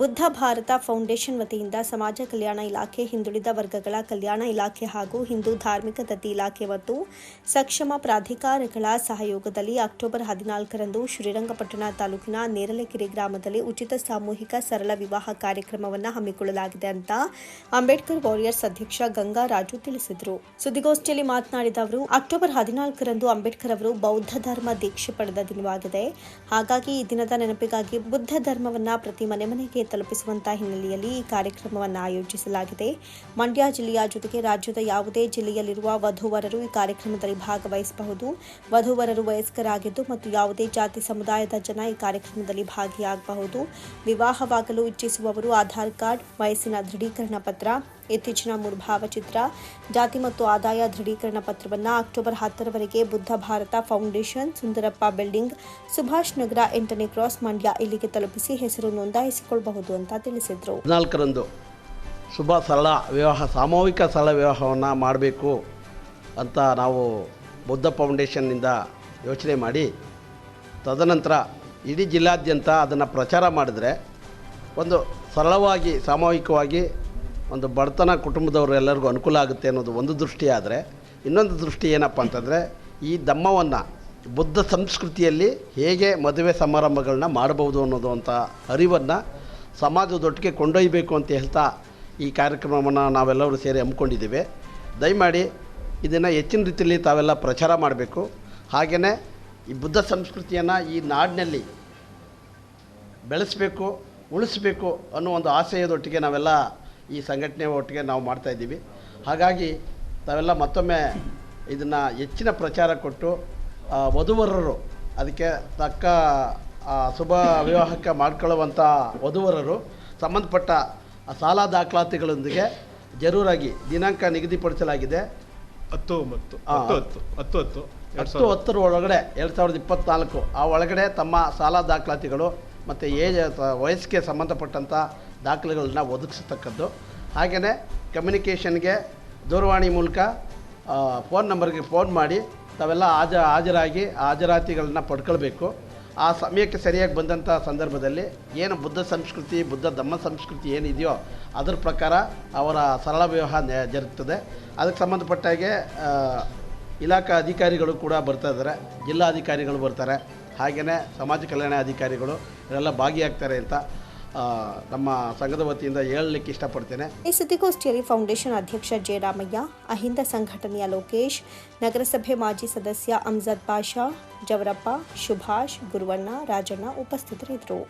Buddha Bharat foundation ವತಿಯಿಂದ ಸಮಾಜ ಕಲ್ಯಾಣ ಇಲಾಖೆ, ಹಿಂದುಳಿದ ವರ್ಗಗಳ ಕಲ್ಯಾಣ ಇಲಾಖೆ ಹಾಗೂ ಹಿಂದೂ ಧಾರ್ಮಿಕ ದತ್ತಿ ಇಲಾಖೆ ಮತ್ತು ಸಕ್ಷಮ ಪ್ರಾಧಿಕಾರಗಳ ಸಹಯೋಗದಲ್ಲಿ ಅಕ್ಟೋಬರ್ ಹದಿನಾಲ್ಕರಂದು ಶ್ರೀರಂಗಪಟ್ಟಣ ತಾಲೂಕಿನ ನೇರಲೆಕೆರೆ ಗ್ರಾಮದಲ್ಲಿ ಉಚಿತ ಸಾಮೂಹಿಕ ಸರಳ ವಿವಾಹ ಕಾರ್ಯಕ್ರಮವನ್ನು ಹಮ್ಮಿಕೊಳ್ಳಲಾಗಿದೆ ಅಂತ ಅಂಬೇಡ್ಕರ್ ವಾರಿಯರ್ಸ್ ಅಧ್ಯಕ್ಷ ಗಂಗಾರಾಜು ತಿಳಿಸಿದರು. ಸುದ್ದಿಗೋಷ್ಠಿಯಲ್ಲಿ ಮಾತನಾಡಿದ ಅವರು, ಅಕ್ಟೋಬರ್ ಹದಿನಾಲ್ಕರಂದು ಅಂಬೇಡ್ಕರ್ ಅವರು ಬೌದ್ಧ ಧರ್ಮ ದೀಕ್ಷೆ ಪಡೆದ ದಿನವಾಗಿದೆ. ಹಾಗಾಗಿ ಈ ದಿನದ ನೆನಪಿಗಾಗಿ ಬುದ್ಧ ಧರ್ಮವನ್ನ ಪ್ರತಿ ಮನೆ ಮನೆಗೆ ತಲುಪಿಸುವಂತಹ ಹಿನ್ನೆಲೆಯಲ್ಲಿ ಈ ಕಾರ್ಯಕ್ರಮವನ್ನು ಆಯೋಜಿಸಲಾಗಿದೆ. ಮಂಡ್ಯ ಜಿಲ್ಲೆಯ ಜೊತೆಗೆ ರಾಜ್ಯದ ಯಾವುದೇ ಜಿಲ್ಲೆಯಲ್ಲಿರುವ ವಧುವರರು ಈ ಕಾರ್ಯಕ್ರಮದಲ್ಲಿ ಭಾಗವಹಿಸಬಹುದು. ವಧುವರರು ವಯಸ್ಕರಾಗಿದ್ದು ಮತ್ತು ಯಾವುದೇ ಜಾತಿ ಸಮುದಾಯದ ಜನ ಈ ಕಾರ್ಯಕ್ರಮದಲ್ಲಿ ಭಾಗಿಯಾಗಬಹುದು. ವಿವಾಹವಾಗಲು ಇಚ್ಛಿಸುವವರು ಆಧಾರ್ ಕಾರ್ಡ್, ವಯಸ್ಸಿನ ದೃಢೀಕರಣ ಪತ್ರ ಇತ್ತೀಚಿನ ಮೂರು ಭಾವಚಿತ್ರ, ಜಾತಿ ಮತ್ತು ಆದಾಯ ದೃಢೀಕರಣ ಪತ್ರವನ್ನು ಅಕ್ಟೋಬರ್ ಹತ್ತರವರೆಗೆ ಬುದ್ಧ ಭಾರತ ಫೌಂಡೇಶನ್, ಸುಂದರಪ್ಪ ಬಿಲ್ಡಿಂಗ್, ಸುಭಾಷ್ ನಗರ ಎಂಟನೇ ಕ್ರಾಸ್ ಮಂಡ್ಯ ಇಲ್ಲಿಗೆ ತಲುಪಿಸಿ ಹೆಸರು ನೋಂದಾಯಿಸಿಕೊಳ್ಳಬಹುದು ಅಂತ ತಿಳಿಸಿದರು. ನಾಲ್ಕರಂದು ಶುಭ ಸರಳ ವಿವಾಹ, ಸಾಮೂಹಿಕ ಸರಳ ವಿವಾಹವನ್ನು ಮಾಡಬೇಕು ಅಂತ ನಾವು ಬುದ್ಧ ಫೌಂಡೇಶನ್ನಿಂದ ಯೋಚನೆ ಮಾಡಿ, ತದನಂತರ ಇಡೀ ಜಿಲ್ಲಾದ್ಯಂತ ಅದನ್ನು ಪ್ರಚಾರ ಮಾಡಿದ್ರೆ ಒಂದು ಸರಳವಾಗಿ, ಸಾಮೂಹಿಕವಾಗಿ ಒಂದು ಬಡತನ ಕುಟುಂಬದವರು ಎಲ್ಲರಿಗೂ ಅನುಕೂಲ ಆಗುತ್ತೆ ಅನ್ನೋದು ಒಂದು ದೃಷ್ಟಿ ಆದರೆ, ಇನ್ನೊಂದು ದೃಷ್ಟಿ ಏನಪ್ಪ ಅಂತಂದರೆ, ಈ ಧಮ್ಮವನ್ನು ಬುದ್ಧ ಸಂಸ್ಕೃತಿಯಲ್ಲಿ ಹೇಗೆ ಮದುವೆ ಸಮಾರಂಭಗಳನ್ನ ಮಾಡಬಹುದು ಅನ್ನೋದು ಅಂತ ಅರಿವನ್ನು ಸಮಾಜದೊಟ್ಟಿಗೆ ಕೊಂಡೊಯ್ಯಬೇಕು ಅಂತ ಹೇಳ್ತಾ ಈ ಕಾರ್ಯಕ್ರಮವನ್ನು ನಾವೆಲ್ಲರೂ ಸೇರಿ ಹಮ್ಮಿಕೊಂಡಿದ್ದೀವಿ. ದಯಮಾಡಿ ಇದನ್ನು ಹೆಚ್ಚಿನ ರೀತಿಯಲ್ಲಿ ತಾವೆಲ್ಲ ಪ್ರಚಾರ ಮಾಡಬೇಕು. ಹಾಗೆಯೇ ಈ ಬುದ್ಧ ಸಂಸ್ಕೃತಿಯನ್ನು ಈ ನಾಡಿನಲ್ಲಿ ಬೆಳೆಸಬೇಕು, ಉಳಿಸ್ಬೇಕು ಅನ್ನೋ ಒಂದು ಆಶಯದೊಟ್ಟಿಗೆ ನಾವೆಲ್ಲ ಈ ಸಂಘಟನೆ ಒಟ್ಟಿಗೆ ನಾವು ಮಾಡ್ತಾಯಿದ್ದೀವಿ ಹಾಗಾಗಿ ತಾವೆಲ್ಲ ಮತ್ತೊಮ್ಮೆ ಇದನ್ನು ಹೆಚ್ಚಿನ ಪ್ರಚಾರ ಕೊಟ್ಟು ವಧುವರರು ಅದಕ್ಕೆ ತಕ್ಕ ಆ, ಶುಭ ವಿವಾಹಕ್ಕೆ ಮಾಡ್ಕೊಳ್ಳುವಂಥ ವಧುವರರು ಸಂಬಂಧಪಟ್ಟ ಆ ಸಾಲ ದಾಖಲಾತಿಗಳೊಂದಿಗೆ ಜರೂರಾಗಿ ದಿನಾಂಕ ನಿಗದಿಪಡಿಸಲಾಗಿದೆ. ಹತ್ತು ಒಂಬತ್ತು ಹತ್ತು ಹತ್ತು ಹತ್ತು ಹತ್ತು ಹತ್ತು ಹತ್ತರ ಒಳಗಡೆ ಎರಡು ಸಾವಿರದ ಇಪ್ಪತ್ತ್ನಾಲ್ಕು ಆ ಒಳಗಡೆ ತಮ್ಮ ಸಾಲ ದಾಖಲಾತಿಗಳು ಮತ್ತು ಏಜ್ ವಯಸ್ಸಿಗೆ ಸಂಬಂಧಪಟ್ಟಂಥ ದಾಖಲೆಗಳನ್ನ ಒದಗಿಸತಕ್ಕದ್ದು. ಹಾಗೆಯೇ ಕಮ್ಯುನಿಕೇಷನ್ಗೆ ದೂರವಾಣಿ ಮೂಲಕ ಫೋನ್ ನಂಬರ್ಗೆ ಫೋನ್ ಮಾಡಿ, ತಾವೆಲ್ಲ ಹಾಜ, ಹಾಜರಾಗಿ ಹಾಜರಾತಿಗಳನ್ನ ಪಡ್ಕೊಳ್ಬೇಕು. ಆ ಸಮಯಕ್ಕೆ ಸರಿಯಾಗಿ ಬಂದಂಥ ಸಂದರ್ಭದಲ್ಲಿ ಏನು ಬುದ್ಧ ಸಂಸ್ಕೃತಿ, ಬುದ್ಧ ಧಮ್ಮ ಸಂಸ್ಕೃತಿ ಏನಿದೆಯೋ ಅದರ ಪ್ರಕಾರ ಅವರ ಸರಳ ವಿವಾಹ ನೆ- ಜರುಗ್ತದೆ. ಅದಕ್ಕೆ ಸಂಬಂಧಪಟ್ಟಾಗೆ ಇಲಾಖಾ ಅಧಿಕಾರಿಗಳು ಕೂಡ ಬರ್ತಾ ಇದ್ದಾರೆ ಜಿಲ್ಲಾಧಿಕಾರಿಗಳು ಬರ್ತಾರೆ. ಹಾಗೆಯೇ ಸಮಾಜ ಕಲ್ಯಾಣ ಅಧಿಕಾರಿಗಳು ಇವರೆಲ್ಲ ಭಾಗಿಯಾಗ್ತಾರೆ ಅಂತ ನಮ್ಮ ಸಂಘದ ವತಿಯಿಂದ ಹೇಳಲಿಕ್ಕೆ ಇಷ್ಟಪಡ್ತೇನೆ. ಈ ಸುದ್ದಿಗೋಷ್ಠಿಯಲ್ಲಿ ಫೌಂಡೇಶನ್ ಅಧ್ಯಕ್ಷ ಜಯರಾಮಯ್ಯ, ಅಹಿಂದ ಸಂಘಟನೆಯ ಲೋಕೇಶ್, ನಗರಸಭೆ ಮಾಜಿ ಸದಸ್ಯ ಅಮ್ಜದ್ ಪಾಷಾ, ಜವರಪ್ಪ, ಸುಭಾಷ್, ಗುರುವಣ್ಣ, ರಾಜಣ್ಣ ಉಪಸ್ಥಿತರಿದ್ದರು.